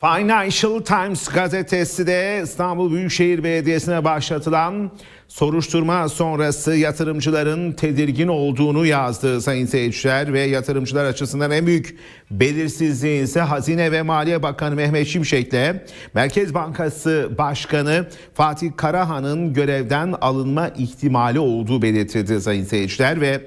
Financial Times gazetesi de İstanbul Büyükşehir Belediyesi'ne başlatılan soruşturma sonrası yatırımcıların tedirgin olduğunu yazdı sayın seyirciler ve yatırımcılar açısından en büyük belirsizliğin ise Hazine ve Maliye Bakanı Mehmet Şimşek'le Merkez Bankası Başkanı Fatih Karahan'ın görevden alınma ihtimali olduğu belirtildi sayın seyirciler ve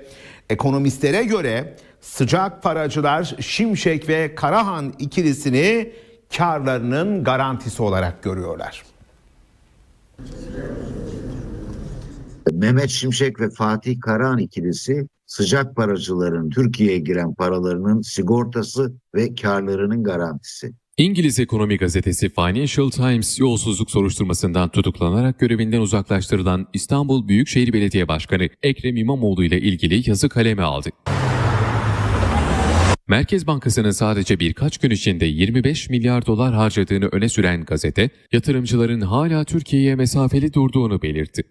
ekonomistlere göre sıcak paracılar Şimşek ve Karahan ikilisini karlarının garantisi olarak görüyorlar. Mehmet Şimşek ve Fatih Karahan ikilisi sıcak paracıların Türkiye'ye giren paralarının sigortası ve karlarının garantisi. İngiliz ekonomi gazetesi Financial Times yolsuzluk soruşturmasından tutuklanarak görevinden uzaklaştırılan İstanbul Büyükşehir Belediye Başkanı Ekrem İmamoğlu ile ilgili yazı kaleme aldı. Merkez Bankası'nın sadece birkaç gün içinde 25 milyar dolar harcadığını öne süren gazete, yatırımcıların hala Türkiye'ye mesafeli durduğunu belirtti.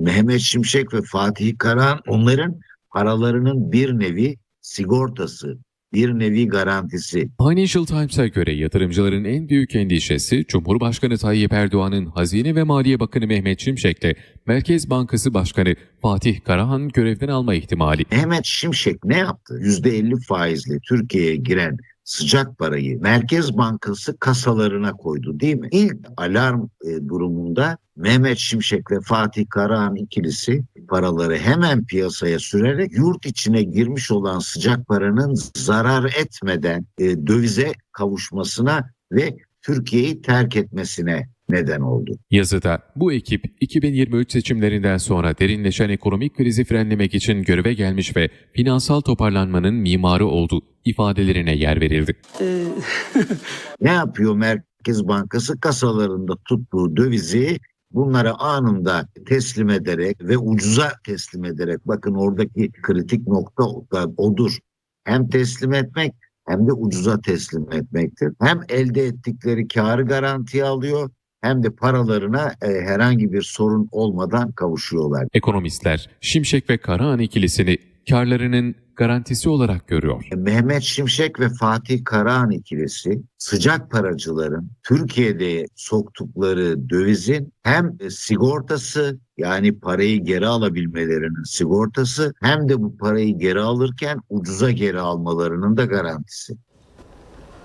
Mehmet Şimşek ve Fatih Karahan onların paralarının bir nevi sigortası, bir nevi garantisi. Financial Times'a göre yatırımcıların en büyük endişesi Cumhurbaşkanı Tayyip Erdoğan'ın Hazine ve Maliye Bakanı Mehmet Şimşek'le Merkez Bankası Başkanı Fatih Karahan görevden alma ihtimali. Mehmet Şimşek ne yaptı? %50 faizle Türkiye'ye giren sıcak parayı Merkez Bankası kasalarına koydu değil mi? İlk alarm e, durumunda Mehmet Şimşek ve Fatih Karahan ikilisi paraları hemen piyasaya sürerek yurt içine girmiş olan sıcak paranın zarar etmeden e, dövize kavuşmasına ve Türkiye'yi terk etmesine neden oldu. Yazıda bu ekip 2023 seçimlerinden sonra derinleşen ekonomik krizi frenlemek için göreve gelmiş ve finansal toparlanmanın mimarı oldu ifadelerine yer verildi. Ne yapıyor Merkez Bankası? Kasalarında tuttuğu dövizi bunlara anında teslim ederek ve ucuza teslim ederek bakın oradaki kritik nokta odur. Hem teslim etmek hem de ucuza teslim etmektir. Hem elde ettikleri karı garantiye alıyor hem de paralarına e, herhangi bir sorun olmadan kavuşuyorlar. Ekonomistler Şimşek ve Karahan ikilisini karlarının garantisi olarak görüyor. Mehmet Şimşek ve Fatih Karahan ikilisi sıcak paracıların Türkiye'de soktukları dövizin hem sigortası yani parayı geri alabilmelerinin sigortası hem de bu parayı geri alırken ucuza geri almalarının da garantisi.